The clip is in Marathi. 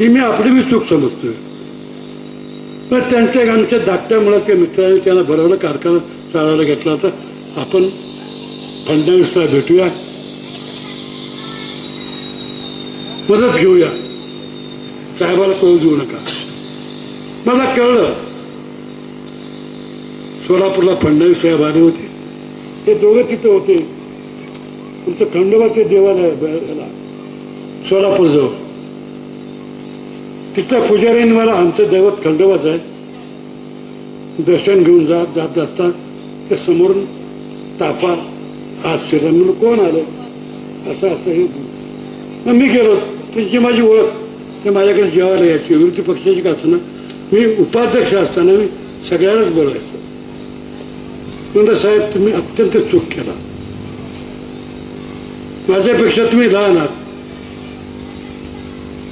ही मी आपली मी चूक समजतोय. पण त्यांच्या आमच्या धाकट्या मुलाच्या मित्राने त्यांना भरवलं कारखाना चालवायला घेतला होता. आपण फडणवीसला भेटूया. मदत घेऊया. साहेबाला कळू देऊ नका. मला कळलं. सोलापूरला फडणवीस साहेब आले होते. हे दोघे तिथे होते. तुमचं खंडोबाचे देवालय सोलापूरजवळ. तिथल्या पुजाऱ्यांनी मला आमचं दैवत खंडोबाच आहे. दर्शन घेऊन जात जात असता ते समोरून तापा आज शिरला कोण आलं? असं असं हे मग मी गेलो. त्यांची माझी ओळख. ते माझ्याकडे जेवायला यायची. विरोधी पक्षाची का असताना मी उपाध्यक्ष असताना मी सगळ्यांनाच बोलायचो. म्हणलं साहेब तुम्ही अत्यंत चूक केला. माझ्यापेक्षा तुम्ही लहान आहात.